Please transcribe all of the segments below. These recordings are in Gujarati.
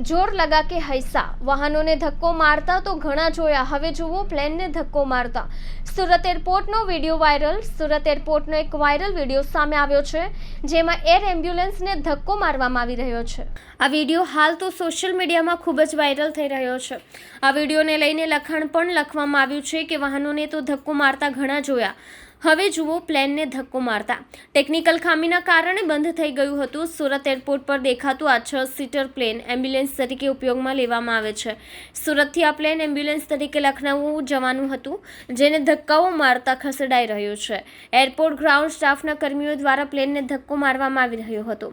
જોર લગા કે હૈસા. વાહનોને ધક્કો મારતા તો ઘણા જોયા. હવે જુઓ, પ્લેનને ધક્કો મારતા. સુરત એરપોર્ટનો વીડિયો વાયરલ. સુરત એરપોર્ટનો એક વાયરલ વીડિયો સામે આવ્યો છે, જેમાં એર એમ્બ્યુલન્સને ધક્કો મારવામાં આવી રહ્યો છે. આ વીડિયો હાલ તો સોશિયલ મીડિયામાં ખૂબ જ વાયરલ થઈ રહ્યો છે. આ વિડીયોને લઈને લખાણ પણ લખવામાં આવ્યું છે કે વાહનોને તો ધક્કો મારતા ઘણા જોયા. હવે જુઓ પ્લેનને ધક્કો મારતા. ટેકનિકલ ખામીના કારણે બંધ થઈ ગયું હતું. સુરત એરપોર્ટ પર દેખાતું આ છ સીટર પ્લેન એમ્બ્યુલન્સ તરીકે ઉપયોગમાં લેવામાં આવે છે. સુરતથી આ પ્લેન એમ્બ્યુલન્સ તરીકે લખનઉ જવાનું હતું, જેને ધક્કાઓ મારતા ખસેડાઈ રહ્યું છે. એરપોર્ટ ગ્રાઉન્ડ સ્ટાફના કર્મીઓ દ્વારા પ્લેનને ધક્કો મારવામાં આવી રહ્યો હતો.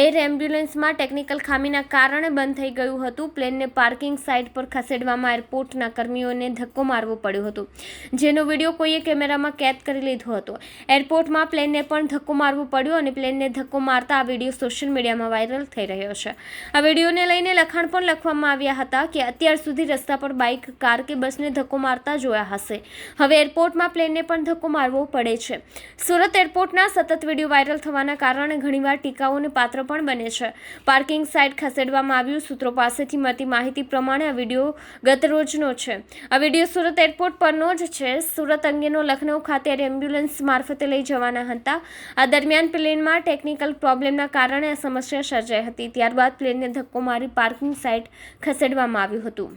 એર એમ્બ્યુલન્સમાં ટેકનિકલ ખામીના કારણે બંધ થઈ ગયું હતું. પ્લેનને પાર્કિંગ સાઇટ પર ખસેડવામાં એરપોર્ટના કર્મીઓને ધક્કો મારવો પડ્યો હતો. જેનો વીડિયો કોઈએ કેમેરામાં કેદ કરી લીધો હતો. એરપોર્ટમાં પ્લેનને પણ ધક્કો મારવો પડ્યો અને પ્લેનને ધક્કો મારતા આ વીડિયો સોશિયલ મીડિયામાં વાયરલ થઈ રહ્યો છે. આ વિડીયોને લઈને લખાણ પણ લખવામાં આવ્યા હતા કે અત્યાર સુધી રસ્તા પર બાઇક, કાર કે બસને ધક્કો મારતા જોયા હશે. હવે એરપોર્ટમાં પ્લેનને પણ ધક્કો મારવો પડે છે. સુરત એરપોર્ટના સતત વીડિયો વાયરલ થવાના કારણે ઘણીવાર ટીકાઓને પાત્ર પણ બને છે. પાર્કિંગ સાઇટ ખસેડવામાં આવ્યું. સૂત્રો પાસેથી મળતી માહિતી પ્રમાણે આ વીડિયો ગત રોજનો છે. આ વીડિયો સુરત એરપોર્ટ પરનો જ છે. સુરત અંગેનો લખનઉ ખાતે એમ્બ્યુલન્સ મારફતે લઈ જવાના હતા. આ દરમિયાન પ્લેનમાં ટેકનિકલ પ્રોબ્લેમના કારણે આ સમસ્યા સર્જાઈ હતી. ત્યારબાદ પ્લેનને ધક્કો મારી પાર્કિંગ સાઇટ ખસેડવામાં આવ્યું હતું.